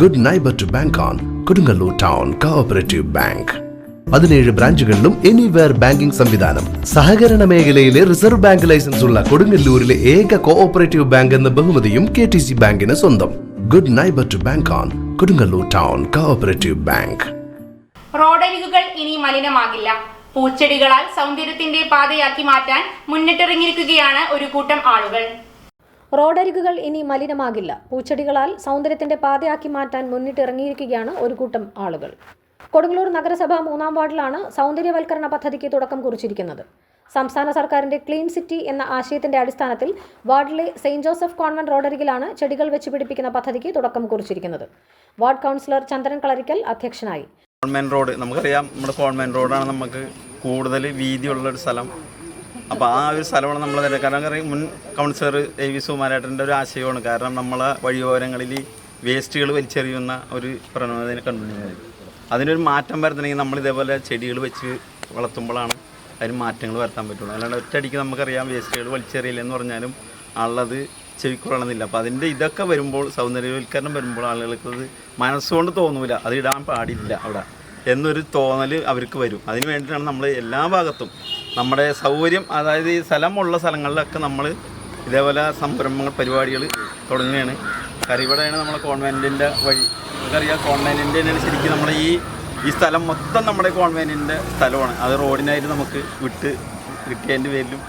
Good neighbour to bank on Kodungallur town cooperative bank പതിനേഴ് ബ്രാഞ്ചുകളിലും anywhere banking സംവിധാനം. സഹകരണ മേഖലയിലെ റിസർവ് ബാങ്ക് ലൈസൻസ് ഉള്ള കൊടുങ്ങല്ലൂരിലെ ഏക കോഓപ്പറേറ്റീവ് ബാങ്ക് എന്ന ബഹുമതിയും കെ ടി സി ബാങ്കിന് സ്വന്തം. Good neighbour to bank on Kodungallur town cooperative bank റോഡരികുകൾ ഇനി മലിനമാകില്ല. പൂച്ചെടികളാൽ സൗന്ദര്യത്തിന്റെ പാതയാക്കി മാറ്റാൻ മുന്നിട്ടിറങ്ങിയിരിക്കുകയാണ് ഒരു കൂട്ടം ആളുകൾ. റോഡരികുകൾ ഇനി മലിനമാകില്ല. പൂച്ചെടികളാൽ സൗന്ദര്യത്തിന്റെ പാതയാക്കി മാറ്റാൻ മുന്നിട്ടിറങ്ങിയിരിക്കുകയാണ് ഒരു കൂട്ടം ആളുകൾ. കൊടുങ്ങല്ലൂർ നഗരസഭ മൂന്നാം വാർഡിലാണ് സൗന്ദര്യവൽക്കരണ പദ്ധതിക്ക് തുടക്കം കുറിച്ചിരിക്കുന്നത്. സംസ്ഥാന സർക്കാരിന്റെ ക്ലീൻ സിറ്റി എന്ന ആശയത്തിന്റെ അടിസ്ഥാനത്തിൽ വാർഡിലെ സെയിന്റ് ജോസഫ് കോൺവെന്റ് റോഡരികിലാണ് ചെടികൾ വെച്ച് പിടിപ്പിക്കുന്ന പദ്ധതിക്ക് തുടക്കം കുറിച്ചിരിക്കുന്നത്. വാർഡ് കൗൺസിലർ ചന്ദ്രൻ കളരിക്കൽ അധ്യക്ഷനായി. കോൺവെന്റ് റോഡ് നമുക്കറിയാം. നമ്മുടെ കോൺവെന്റ് റോഡാണ് നമുക്ക് കൂടുതൽ വീതിയുള്ള ഒരു സ്ഥലം. അപ്പോൾ ആ ഒരു സ്ഥലമാണ് നമ്മൾ തന്നെ കാരണം മുൻ കൗൺസിലർ എ വി സുമാരേട്ടന്റെ ഒരു ആശയമാണ്. കാരണം നമ്മളെ വഴിയോരങ്ങളിൽ വേസ്റ്റുകൾ വലിച്ചെറിയുന്ന ഒരു പ്രവണതയെ കണ്ടുകൊണ്ടിരുന്നത് അതിനൊരു മാറ്റം വരുത്തണമെങ്കിൽ നമ്മൾ ഇതേപോലെ ചെടികൾ വെച്ച് വളർത്തുമ്പോഴാണ് അതിന് മാറ്റങ്ങൾ വരുത്താൻ പറ്റുള്ളൂ. അല്ലാണ്ട് ഒറ്റയടിക്ക് നമുക്കറിയാം വേസ്റ്റുകൾ വലിച്ചെറിയില്ലെന്ന് പറഞ്ഞാലും ആളത് ചെവിക്കൊള്ളണമെന്നില്ല. അപ്പോൾ അതിന്റെ ഇതൊക്കെ വരുമ്പോൾ സൗന്ദര്യവൽക്കരണം വരുമ്പോൾ ആളുകൾക്ക് അത് മനസ്സുകൊണ്ട് തോന്നൂല. അത് ഇടാൻ പാടില്ല അവിടെ. എന്നൊരു തോന്നൽ അവർക്ക് വരും. അതിന് വേണ്ടിയിട്ടാണ് നമ്മൾ എല്ലാ ഭാഗത്തും നമ്മുടെ സൗകര്യം അതായത് ഈ സ്ഥലമുള്ള സ്ഥലങ്ങളിലൊക്കെ നമ്മൾ ഇതേപോലെ സംരംഭങ്ങൾ പരിപാടികൾ തുടങ്ങുകയാണ്. കരിവടയാണ് നമ്മളെ കോൺവെന്റിന്റെ വഴി. നമുക്കറിയാം കോൺവെന്റിന്റെ തന്നെയാണ് ശരിക്കും നമ്മുടെ ഈ ഈ സ്ഥലം മൊത്തം നമ്മുടെ കോൺവെന്റിന്റെ സ്ഥലമാണ്. അത് റോഡിനായിട്ട് നമുക്ക് വിട്ട് കിട്ടിയതിന്റെ പേരിലും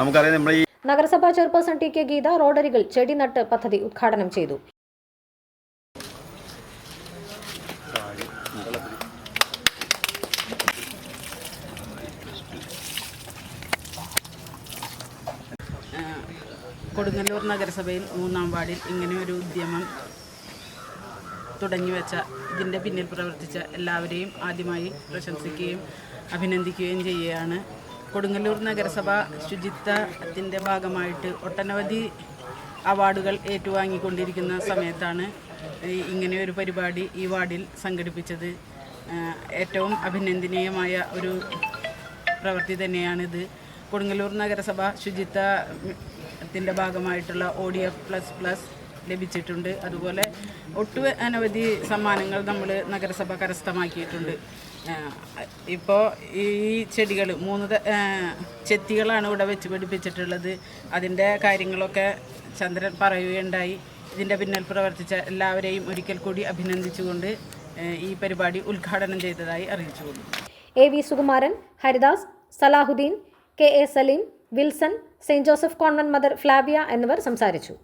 നമുക്കറിയാം നമ്മുടെ ഈ നഗരസഭാ ചെയർപേഴ്സൺ ടി കെ ഗീത റോഡരികൾ ചെടി നട്ട് പദ്ധതി ഉദ്ഘാടനം ചെയ്തു. കൊടുങ്ങല്ലൂർ നഗരസഭയിൽ മൂന്നാം വാർഡിൽ ഇങ്ങനെ ഒരു ഉദ്യമം തുടങ്ങിവെച്ച ഇതിന്റെ പിന്നിൽ പ്രവർത്തിച്ച എല്ലാവരെയും ആദ്യമായി പ്രശംസിക്കുകയും അഭിനന്ദിക്കുകയും ചെയ്യുകയാണ്. കൊടുങ്ങല്ലൂർ നഗരസഭ ശുചിത്വത്തിന്റെ ഭാഗമായിട്ട് ഒട്ടനവധി അവാർഡുകൾ ഏറ്റുവാങ്ങിക്കൊണ്ടിരിക്കുന്ന സമയത്താണ് ഈ ഇങ്ങനെ ഒരു പരിപാടി ഈ വാർഡിൽ സംഘടിപ്പിച്ചത്. ഏറ്റവും അഭിനന്ദനീയമായ ഒരു പ്രവൃത്തി തന്നെയാണിത്. കൊടുങ്ങല്ലൂർ നഗരസഭ ശുചിത്വത്തിന്റെ ഭാഗമായിട്ടുള്ള O D F plus plus ലഭിച്ചിട്ടുണ്ട്. അതുപോലെ ഒട്ടു അനവധി സമ്മാനങ്ങൾ നമ്മൾ നഗരസഭ കരസ്ഥമാക്കിയിട്ടുണ്ട്. ഇപ്പോൾ ഈ ചെടികൾ മൂന്ന് ചെത്തികളാണ് ഇവിടെ വെച്ച് പിടിപ്പിച്ചിട്ടുള്ളത്. അതിന്റെ കാര്യങ്ങളൊക്കെ ചന്ദ്രൻ പറയുകയുണ്ടായി. ഇതിന്റെ പിന്നിൽ പ്രവർത്തിച്ച എല്ലാവരെയും ഒരിക്കൽ കൂടി അഭിനന്ദിച്ചുകൊണ്ട് ഈ പരിപാടി ഉദ്ഘാടനം ചെയ്തതായി അറിയിച്ചു A V Sukumaran Haridas Salahuddin K A Saleem Wilson Saint Joseph Convent Mother Flavia എന്നിവർ സംസാരിച്ചു.